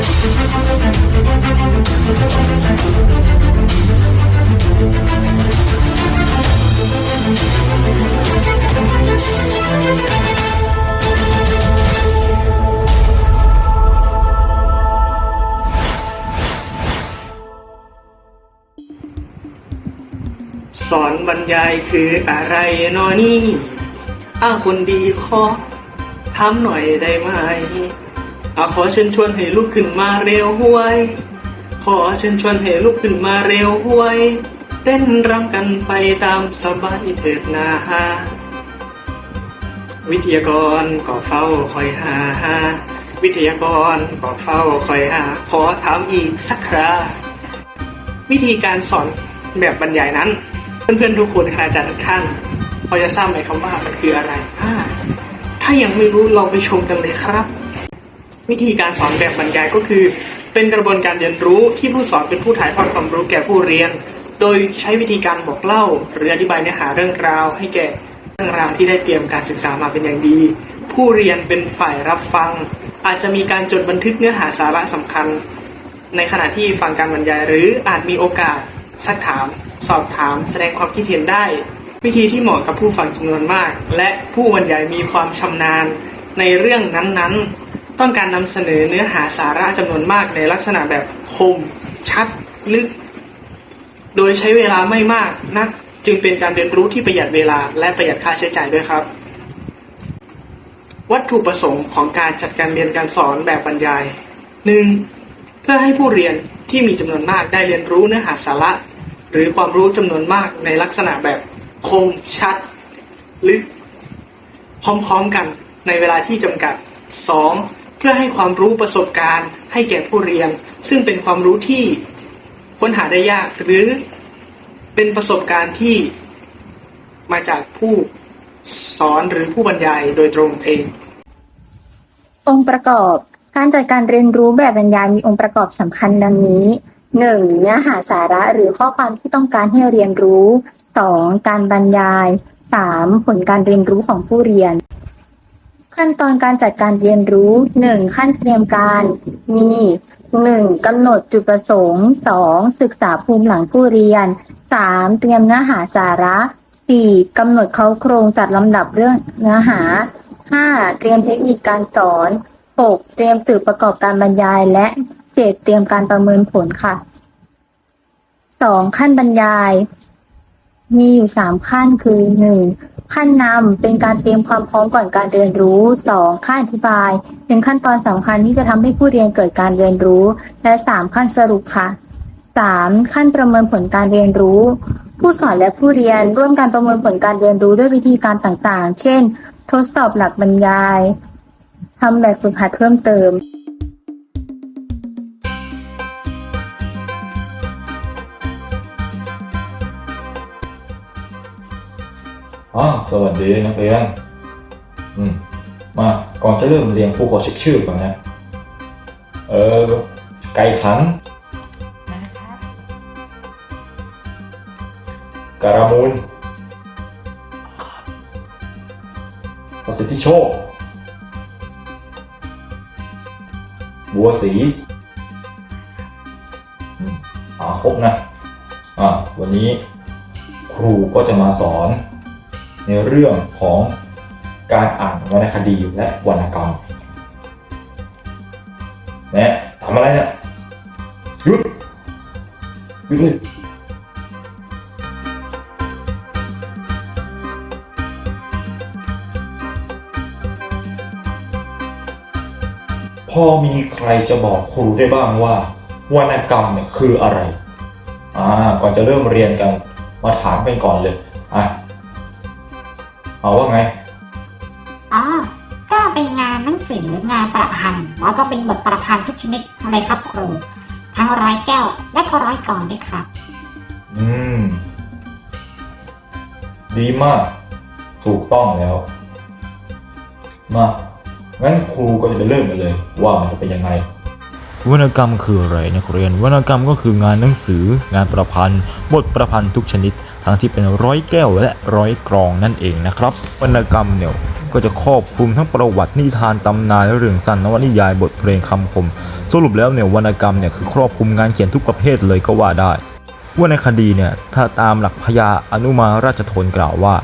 สอนบรรยายคืออะไรนอนี่อ้างคนดีขอถามหน่อยได้ไหม อาขอเชิญชวนให้ลุกขึ้นมาเร็วห้วย ขอเชิญชวนให้ลุกขึ้นมาเร็วห้วย เต้นรำกันไปตามสบายเถิดนาวิทยากรก็เฝ้าคอยหาวิทยากรก็เฝ้าคอยหา ขอถามอีกสักคราวิธีการสอนแบบบรรยายนั้น เพื่อนๆทุกคนคณาจารย์ทุกท่านพอจะทราบไหมคำว่ามันคืออะไรถ้ายังไม่รู้ลองไปชมกันเลยครับ วิธีการสอนแบบบรรยายก็คือ เป็นกระบวนการเรียนรู้ที่ผู้สอนเป็นผู้ถ่ายทอดความรู้แก่ผู้เรียน โดยใช้วิธีการบอกเล่า หรืออธิบายเนื้อหาเรื่องราว ให้แก่เรื่องราวที่ได้เตรียมการศึกษามาเป็นอย่างดี ผู้เรียนเป็นฝ่ายรับฟัง อาจจะมีการจดบันทึกเนื้อหาสาระสำคัญ ในขณะที่ฟังการบรรยาย หรืออาจมีโอกาสซักถาม สอบถาม แสดงความคิดเห็นได้ วิธีที่เหมาะกับผู้ฟังจำนวนมาก และผู้บรรยายมีความชำนาญในเรื่องนั้นๆ ต้องการนำเสนอเนื้อหาสาระจำนวนมากในลักษณะแบบคม ชัด ลึก โดยใช้เวลาไม่มากนัก จึงเป็นการเรียนรู้ที่ประหยัดเวลาและประหยัดค่าใช้จ่ายด้วยครับ วัตถุประสงค์ของการจัดการเรียนการสอนแบบบรรยาย 1. เพื่อให้ผู้เรียนที่มีจำนวนมากได้เรียนรู้เนื้อหาสาระ หรือความรู้จำนวนมากในลักษณะแบบคม ชัด ลึก พร้อมๆกันในเวลาที่จำกัด 2. เพื่อให้ความรู้ประสบการณ์ ให้แก่ผู้เรียน ซึ่งเป็นความรู้ที่ค้นหาได้ยากหรือเป็นประสบการณ์ที่มาจากผู้สอนหรือผู้บรรยายโดยตรงเอง องค์ประกอบการจัดการเรียนรู้แบบบรรยายมีองค์ประกอบสำคัญดังนี้ 1. เนื้อหาสาระหรือข้อความที่ต้องการให้เรียนรู้ 2. การบรรยาย 3. ผลการเรียนรู้ของผู้เรียน ขั้นตอนการจัดการเรียนรู้ 1. ขั้นเตรียมการมี 1. กำหนดจุดประสงค์ 2. ศึกษาภูมิหลังผู้เรียน 3. เตรียมเนื้อหาสาระ 4. กำหนดเขาโครงจัดลำดับเรื่องเนื้อหา 5. เตรียมเทคนิคการสอน 6. เตรียมสื่อประกอบการบรรยาย และ 7. เตรียมการประเมินผลค่ะ 2. ขั้นบรรยาย มีอยู่ 3 ขั้นคือ 1. ขั้นนำเป็นการเตรียมความพร้อมก่อนการเรียนรู้ 2. ขั้นอธิบาย เป็นขั้นตอนสำคัญที่จะทำให้ผู้เรียนเกิดการเรียนรู้ และ 3. ขั้นสรุปค่ะ 3. ขั้นประเมินผลการเรียนรู้ ผู้สอนและผู้เรียนร่วมการประเมินผลการเรียนรู้ด้วยวิธีการต่างๆ เช่น ทดสอบหลักบรรยายทำแบบฝึกหัดเพิ่มเติม อ๋อสวัสดีนักเรียน อืม มา ก่อนจะเริ่มเรียนครูขอเช็คชื่อก่อนนะ เออ ไก่ขันการามูล ประสิทธิโชค บัวสีอืมอ่าครบนะ อ่า วันนี้ครูก็จะมาสอน ในเรื่องของการอ่านวรรณคดีและวรรณกรรมนี่ยทำอะไรเนี่ยหยุดหยุดเลยพอมีใครจะบอกครูได้บ้างว่า วรรณกรรมเนี่ยคืออะไร อ่า ก่อนจะเริ่มเรียนกัน มาถามกันก่อนเลย อะ เอาว่าไง อ๋อ ก็เป็นงานหนังสืองานประพันธ์แล้วก็เป็นบทประพันธ์ทุกชนิดเลยครับครู ทั้งร้อยแก้วและก็ร้อยกลอนด้วยครับ อืม ดีมาก ถูกต้องแล้ว มางั้นครูก็จะไปเริ่มกันเลย ว่ามันจะเป็นยังไงวรรณกรรมคืออะไรนักเรียนวรรณกรรมก็คืองานหนังสือ งานประพันธ์ บทประพันธ์ทุกชนิด ทั้งที่เป็นร้อยแก้วและร้อยกรองนั่นเองนะครับวรรณกรรมเนี่ยก็จะครอบคลุมทั้งประวัตินิทานตำนานและเรื่องสั้นนวนิยายบทเพลงคำคม สรุปแล้วเนี่ยวรรณกรรมเนี่ยคือครอบคลุมงานเขียนทุกประเภทเลยก็ว่าได้วรรณคดีเนี่ยถ้าตามหลักพญาอนุมาราชทนกล่าวว่า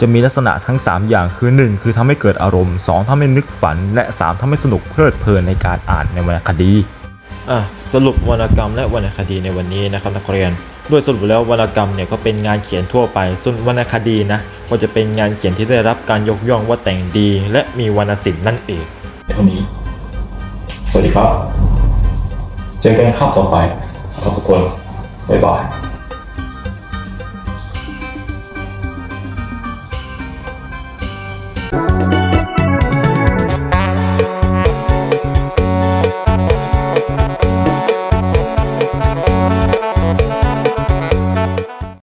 จะมีลักษณะทั้ง 3 อย่างคือ 1 คือทำให้เกิดอารมณ์ 2ทำให้นึกฝัน และ 3ทำให้สนุกเพลิดเพลินในการอ่านในวรรณคดีอะสรุปวรรณกรรมและวรรณคดีในวันนี้นะครับนักเรียน โดยสรุปแล้ววรรณกรรมเนี่ยก็เป็นงานเขียนทั่วไป ส่วนวรรณคดีนะก็จะเป็นงานเขียนที่ได้รับการยกย่องว่าแต่งดี และมีวรรณศิลป์นั่นเองเท่านี้ สวัสดีครับ เจอกันครับต่อไปครับทุกคน บ๊ายบาย